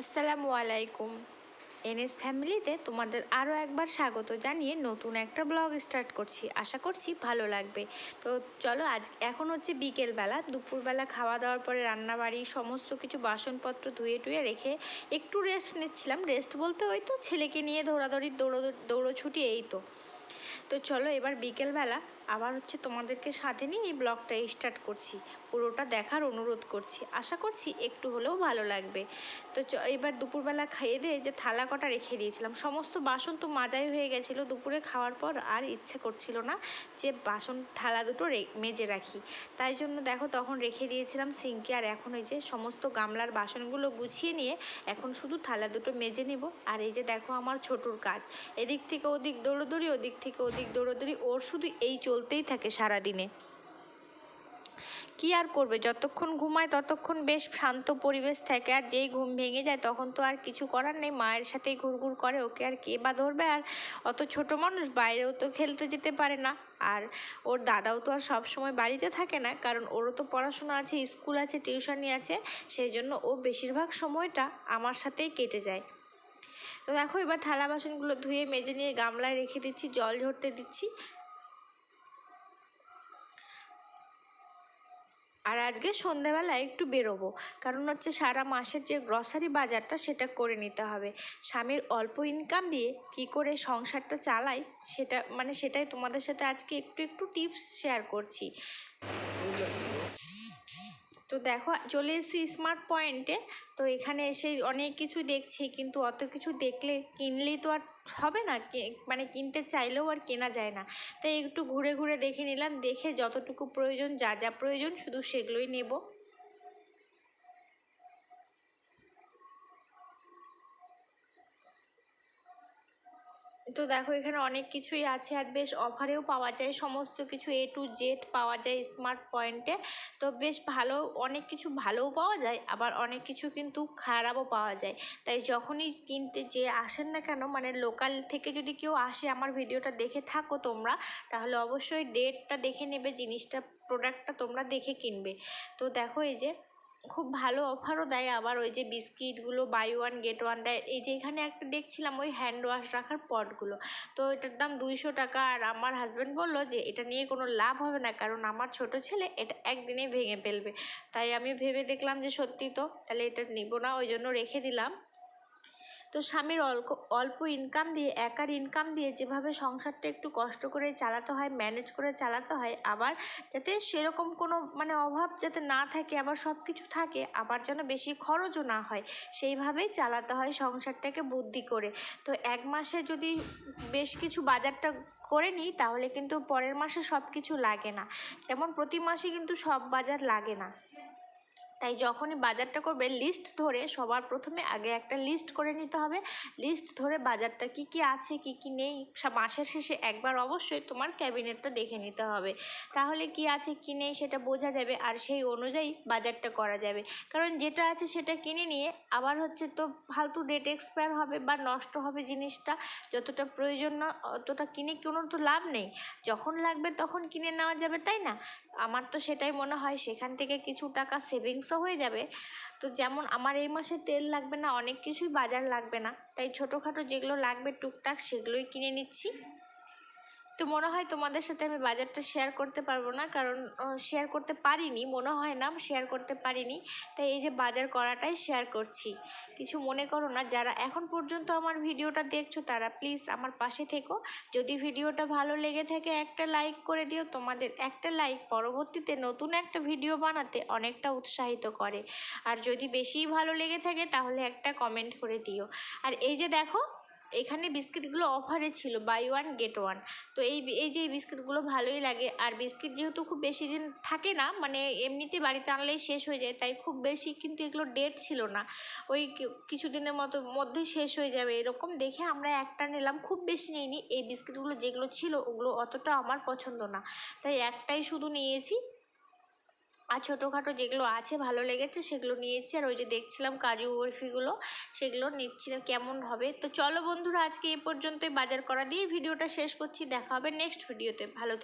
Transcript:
আসসালামু আলাইকুম। এনএস ফ্যামিলিতে তোমাদের আরও একবার স্বাগত জানিয়ে নতুন একটা ব্লগ স্টার্ট করছি। আশা করছি ভালো লাগবে। তো চলো আজ, এখন হচ্ছে বিকেলবেলা। দুপুরবেলা খাওয়া দাওয়ার পরে রান্নাবাড়ি, সমস্ত কিছু বাসনপত্র ধুয়ে টুয়ে রেখে একটু রেস্ট নিচ্ছিলাম। রেস্ট বলতে ওই তো ছেলেকে নিয়ে ধরাধরি দৌড়ো দৌড়োছুটি এই তো। তো চলো এবার বিকেলবেলা আবার হচ্ছে তোমাদেরকে সাথে নিয়ে এই ব্লগটা স্টার্ট করছি। পুরোটা দেখার অনুরোধ করছি। আশা করছি একটু হলেও ভালো লাগবে। তো এবার দুপুরবেলা খাইয়ে দিয়ে যে থালা কটা রেখে দিয়েছিলাম, সমস্ত বাসন তো মাজাই হয়ে গেছিল। দুপুরে খাওয়ার পর আর ইচ্ছে করছিল না যে বাসন, থালা দুটো মেজে রাখি। তাই জন্য দেখো তখন রেখে দিয়েছিলাম সিঙ্কে। আর এখন ওই যে সমস্ত গামলার বাসনগুলো গুছিয়ে নিয়ে এখন শুধু থালা দুটো মেজে নেব। আর এই যে দেখো আমার ছোটুর কাজ। এদিক থেকে ওদিক দৌড়োদৌড়ি, ওদিক থেকে ওদিক দৌড়োদৌড়ি। ওর শুধু এই চলতেই থাকে সারাদিনে। কি আর করবে? যতক্ষণ ঘুমায়, ততক্ষণ বেশ শান্ত পরিবেশ থাকে। আর যেই ঘুম ভেঙে যায়, তখন তো আর কিছু করার নেই। মায়ের সাথেই ঘুরঘুর করে, ওকে আর কে বা ধরবে? আর অত ছোট মানুষ, বাইরেও তো খেলতে যেতে পারে না। আর ওর দাদাও তো আর সব সময় বাড়িতে থাকে না, কারণ ওরও তো পড়াশোনা আছে, স্কুল আছে টিউশনি আছে। সেই জন্য ও বেশিরভাগ সময়টা আমার সাথেই কেটে যায়। তো দেখো, এবার থালা বাসনগুলো ধুয়ে, মেজে নিয়ে গামলায় রেখে দিচ্ছি, জল ঝরতে দিচ্ছি। আর আজকে সন্ধেবেলা একটু বেরোবো। কারণ হচ্ছে সারা মাসের যে গ্রসারি বাজারটা সেটা করে নিতে হবে। স্বামীর অল্প ইনকাম দিয়ে কি করে সংসারটা চালাই সেটা মানে সেটাই তোমাদের সাথে আজকে একটু একটু টিপস শেয়ার করছি। তো দেখো, চলে এসেছি স্মার্ট পয়েন্টে তো এখানে এসে অনেক কিছু দেখছি, কিন্তু অত কিছু দেখলে, কিনলেই তো আর হবে না? মানে কিনতে চাইলেও আর কেনা যায় না। তাই একটু ঘুরে ঘুরে দেখে নিলাম, দেখে যতটুকু প্রয়োজন, যা যা প্রয়োজন, শুধু সেগুলোই নেব। তো দেখো, এখানে অনেক কিছুই আছে আর বেশ অফারেও পাওয়া যায়। সমস্ত কিছু এ টু জেড পাওয়া যায় স্মার্ট পয়েন্টে তো বেশ ভালো, অনেক কিছু ভালোও পাওয়া যায়, আবার অনেক কিছু কিন্তু খারাপও পাওয়া যায়। তাই যখনই কিনতে যে আসেন না কেন মানে লোকাল থেকে যদি কেউ আসে আমার ভিডিওটা দেখে থাকো তোমরা, তাহলে অবশ্যই ডেটটা দেখে নেবে, জিনিসটা প্রোডাক্টটা তোমরা দেখে কিনবে। তো দেখো এই যে খুব ভালো অফারও দেয় আবার ওই যে বিস্কিটগুলো বাই ওয়ান গেট ওয়ান দেয়। এই যে এখানে একটা দেখছিলাম, ওই হ্যান্ড ওয়াশ রাখার পটগুলো তো এটার দাম দুইশো টাকা। আর আমার হাজব্যান্ড বলল যে, এটা নিয়ে কোনো লাভ হবে না, কারণ আমার ছোট ছেলে এটা একদিনেই ভেঙে ফেলবে। তাই আমি ভেবে দেখলাম যে, সত্যি তো, তাহলে এটা নিব না। ওই জন্য রেখে দিলাম। তো স্বামীর অল্প অল্প ইনকাম দিয়ে, একার ইনকাম দিয়ে যেভাবে সংসারটা একটু কষ্ট করে চালাতে হয় ম্যানেজ করে চালাতে হয়, আবার যাতে সেরকম কোনো মানে অভাব যাতে না থাকে, আবার সব কিছু থাকে, আবার যেন বেশি খরচও না হয়, সেইভাবেই চালাতে হয় সংসারটাকে বুদ্ধি করে। তো এক মাসে যদি বেশ কিছু বাজারটা করে নিই, তাহলে কিন্তু পরের মাসে সব কিছু লাগে না। যেমন প্রতি মাসে কিন্তু সব বাজার লাগে না। তাই যখনই বাজারটা করবে লিস্ট ধরে সবার প্রথমে আগে একটা লিস্ট করে নিতে হবে। লিস্ট ধরে বাজারটা কি কি আছে, কি কি নেই মাসের শেষে একবার অবশ্যই তোমার ক্যাবিনেটটা দেখে নিতে হবে। তাহলে কি আছে, কি নেই সেটা বোঝা যাবে আর সেই অনুযায়ী বাজারটা করা যাবে। কারণ যেটা আছে সেটা কিনে নিয়ে আবার হচ্ছে তো ফালতু ডেট এক্সপায়ার হবে বা নষ্ট হবে জিনিসটা যতটা প্রয়োজন না, অতটা কিনে কোনো তো লাভ নেই। যখন লাগবে তখন কিনে নেওয়া যাবে, তাই না? আমার তো সেটাই মনে হয়, সেখান থেকে কিছু টাকা সেভিংসও হয়ে যাবে। তো যেমন আমার এই মাসে তেল লাগবে না, অনেক কিছুই বাজার লাগবে না। তাই ছোটোখাটো যেগুলো লাগবে টুকটাক সেগুলোই কিনে নিচ্ছি। তো মনে হয় তোমাদের সাথে আমি বাজারটা শেয়ার করতে পারব না, কারণ শেয়ার করতে পারিনি, মনে হয় না শেয়ার করতে পারিনি। তাই এই যে বাজার করাটাই শেয়ার করছি। কিছু মনে করো না, যারা এখন পর্যন্ত আমার ভিডিওটা দেখছ, তারা প্লিজ আমার পাশে থেকো। যদি ভিডিওটা ভালো লেগে থাকে, একটা লাইক করে দিও। তোমাদের একটা লাইক পরবর্তীতে নতুন একটা ভিডিও বানাতে অনেকটা উৎসাহিত করে। আর যদি বেশিই ভালো লেগে থাকে, তাহলে একটা কমেন্ট করে দিও। আর এই যে দেখো এখানে বিস্কিটগুলো অফারে ছিল বাই ওয়ান গেট ওয়ান তো এই এই যে বিস্কিটগুলো ভালোই লাগে। আর বিস্কিট যেহেতু খুব বেশি দিন থাকে না মানে এমনিতে বাড়িতে আনলেই শেষ হয়ে যায়, তাই খুব বেশি কিন্তু এগুলো ডেট ছিল না। ওই কিছুদিনের মতো, মধ্যে শেষ হয়ে যাবে, এরকম দেখে আমরা একটা নিলাম, খুব বেশি নিইনি। এই বিস্কিটগুলো যেগুলো ছিল, ওগুলো অতটা আমার পছন্দ না। তাই একটাই শুধু নিয়েছি। আর ছোটোখাটো যেগুলো আছে ভালো লেগেছে সেগুলো নিয়েছি। আর ওই যে দেখছিলাম কাজু বরফিগুলো, সেগুলো নিচ্ছিলাম কেমন হবে? তো চলো বন্ধুরা, আজকে এই পর্যন্তই। বাজার করা দিয়ে ভিডিওটা শেষ করছি। দেখা হবে নেক্সট ভিডিওতে ভালো থেকে।